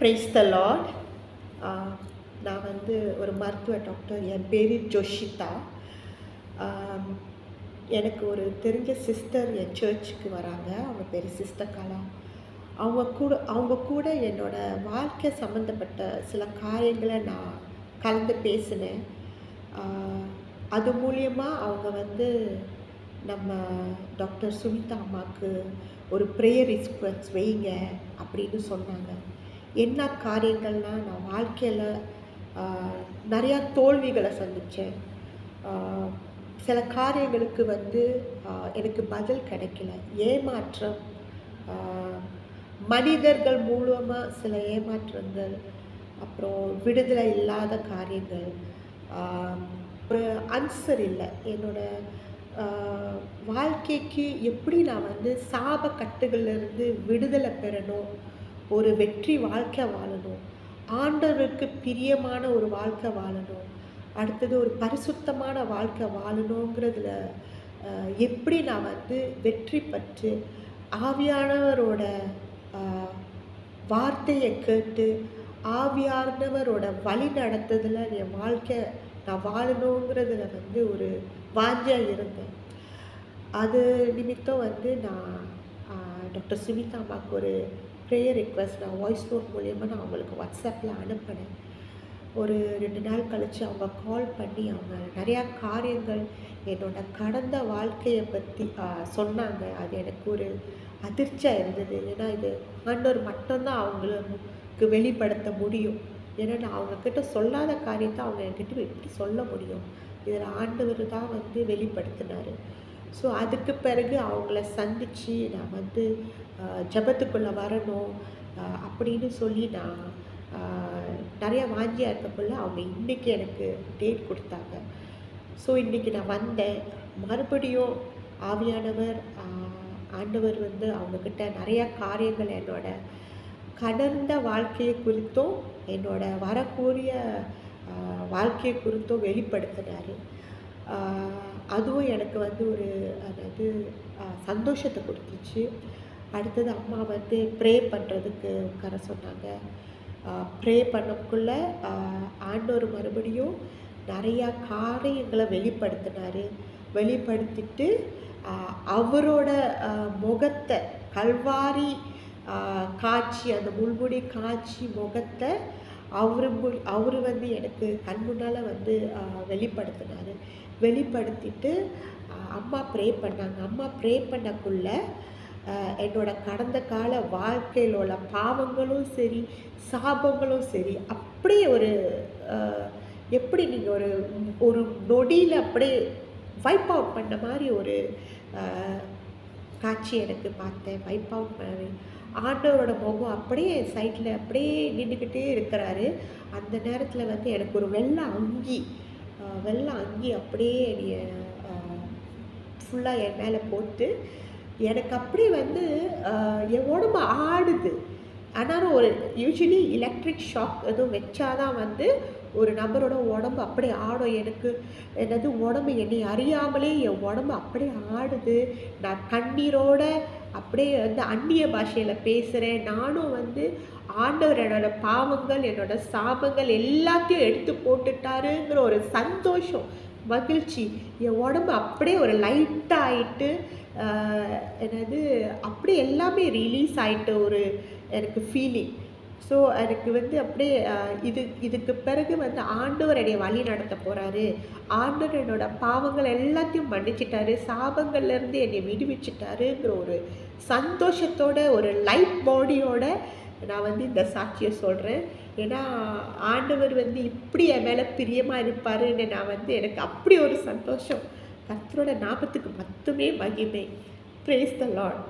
Price த Lord நான் வந்து ஒரு மருத்துவ டாக்டர் என் பேர் ஜோஷிதா. Um, எனக்கு ஒரு தெரிஞ்ச சிஸ்டர் என் சர்ச்சுக்கு வராங்க. அவங்க பேர் சிஸ்டர் கலா. அவங்க கூட அவங்க கூட என்னோட வாழ்க்கை சம்மந்தப்பட்ட சில காரியங்களை நான் கலந்து பேசினேன். Uh, அது மூலியமாக அவங்க வந்து நம்ம டாக்டர் சுனிதா அம்மாவுக்கு ஒரு ப்ரேயர் ரிக்வெஸ்ட் வைங்க அப்படின்னு சொன்னாங்க. என்ன காரியங்கள்னா நான் வாழ்க்கையில் நிறையா தோல்விகளை சந்தித்தேன் சில காரியங்களுக்கு வந்து எனக்கு பதில் கிடைக்கல. ஏமாற்றம் மனிதர்கள் மூலமாக சில ஏமாற்றங்கள் அப்புறம் விடுதலை இல்லாத காரியங்கள் ஒரு அன்சர் இல்லை. என்னோட வாழ்க்கைக்கு எப்படி நான் வந்து சாப கட்டுகள்லேருந்து விடுதலை பெறணும் ஒரு வெற்றி வாழ்க்கை வாழணும். ஆண்டவருக்கு பிரியமான ஒரு வாழ்க்கை வாழணும். அடுத்தது ஒரு பரிசுத்தமான வாழ்க்கை வாழணுங்கிறதுல எப்படி நான் வந்து வெற்றி பெற்று ஆவியானவரோட வார்த்தையை கேட்டு ஆவியானவரோட வழி நடத்ததில் என் வாழ்க்கை நான் வாழணுங்கிறதுல வந்து ஒரு வாஞ்சியாக இருந்தேன். அது நிமித்தம் வந்து நான் டாக்டர் சுமிதா அம்மாவுக்கு ஒரு ப்ரேயர் ரிக்வஸ்ட் நான் வாய்ஸ் நோட் மூலயமா நான் அவங்களுக்கு வாட்ஸ்அப்பில் அனுப்பினேன். ஒரு ரெண்டு நாள் கழித்து அவங்க கால் பண்ணி அவங்க நிறையா காரியங்கள் என்னோட கடந்த வாழ்க்கையை பற்றி சொன்னாங்க. அது எனக்கு ஒரு அதிர்ச்சியாக இருந்தது. ஏன்னா இது ஆண்டவர் மட்டும்தான் அவங்களுக்கு வெளிப்படுத்த முடியும். ஏன்னா நான் அவங்கக்கிட்ட சொல்லாத காரியத்தை அவங்க என்கிட்ட எப்படி சொல்ல முடியும்? இதில் ஆண்டவர் தான் வந்து வெளிப்படுத்தினார். ஸோ அதுக்கு பிறகு அவங்கள சந்தித்து நான் வந்து ஜபத்துக்குள்ளே வரணும். அப்படின்னு சொல்லி நான் நிறையா வாஞ்சியாக இருக்கக்குள்ள அவங்க இன்றைக்கி எனக்கு டேட் கொடுத்தாங்க. ஸோ இன்றைக்கி நான் வந்தேன். மறுபடியும் ஆவியானவர் ஆண்டவர் வந்து அவங்கக்கிட்ட நிறையா காரியங்கள் என்னோட கடந்த வாழ்க்கையை குறித்தும் என்னோட வரக்கூடிய வாழ்க்கையை குறித்தும் வெளிப்படுத்தினார். அதுவும் எனக்கு வந்து ஒரு அதாவது சந்தோஷத்தை கொடுத்துச்சு. அடுத்தது அம்மா வந்து ப்ரே பண்ணுறதுக்கு உட்கார சொன்னாங்க. ப்ரே பண்ணக்குள்ளே ஆண்டோர் மறுபடியும் நிறையா காரியங்களை வெளிப்படுத்தினார். வெளிப்படுத்திட்டு அவரோட முகத்தை கல்வாரி காட்சி அந்த முள்முடி காட்சி முகத்தை அவரு அவர் வந்து எனக்கு கண் முன்னால் வந்து வெளிப்படுத்தினார். வெளிப்படுத்திட்டு அம்மா ப்ரே பண்ணாங்க. அம்மா ப்ரே பண்ணக்குள்ள என்னோட கடந்த கால வாழ்க்கையில் உள்ள பாவங்களும் சரி சாபங்களும் சரி அப்படியே ஒரு எப்படி நீங்கள் ஒரு ஒரு நொடியில் அப்படியே வைப் அவுட் பண்ண மாதிரி ஒரு காட்சி எனக்கு பார்த்தேன். வைப் அவுட் பண்ண ஆண்டவரோட முகம் அப்படியே சைட்டில் அப்படியே நின்றுக்கிட்டே இருக்கிறாரு. அந்த நேரத்தில் வந்து எனக்கு ஒரு வெள்ளை அங்கி வெள்ளை அங்கி அப்படியே என்னைய ஃபுல்லாக என் மேலே போட்டு எனக்கு அப்படி வந்து என் உடம்பு ஆடுது. ஆனாலும் ஒரு யூஸ்வலி எலக்ட்ரிக் ஷாக் எதுவும் வச்சாதான் வந்து ஒரு நபரோட உடம்பு அப்படியே ஆடும். எனக்கு என்னது உடம்பு என்னை அறியாமலே என் உடம்பு அப்படியே ஆடுது. நான் கண்ணீரோட அப்படியே வந்து அந்நிய பாஷையில் பேசுகிறேன் நானும் வந்து ஆண்டவர் என்னோட பாவங்கள் என்னோட சாபங்கள் எல்லாத்தையும் எடுத்து போட்டுட்டாருங்கிற ஒரு சந்தோஷம் மகிழ்ச்சி. என் உடம்பு அப்படியே ஒரு லைட்டாகிட்டு என்னது அப்படியே எல்லாமே ரிலீஸ் ஆகிட்டு ஒரு எனக்கு ஃபீலிங் ஸோ எனக்கு வந்து அப்படியே இது இதுக்கு பிறகு வந்து ஆண்டவர் என்னை வழி நடத்த போகிறாரு ஆண்டவர் என்னோட பாவங்கள் எல்லாத்தையும் மன்னிச்சிட்டாரு. சாபங்கள்லேருந்து என்னை விடுவிச்சிட்டாருங்கிற ஒரு சந்தோஷத்தோட ஒரு லைட் பாடியோட நான் வந்து இந்த சாட்சியை சொல்கிறேன் ஏன்னா ஆண்டவர் வந்து இப்படி என் மேலே பிரியமாக இருப்பாருன்னு நான் வந்து எனக்கு அப்படி ஒரு சந்தோஷம். கர்த்தரோட ஞாபகத்துக்கு மட்டுமே மகிமை. பிரேஸ் த லாட்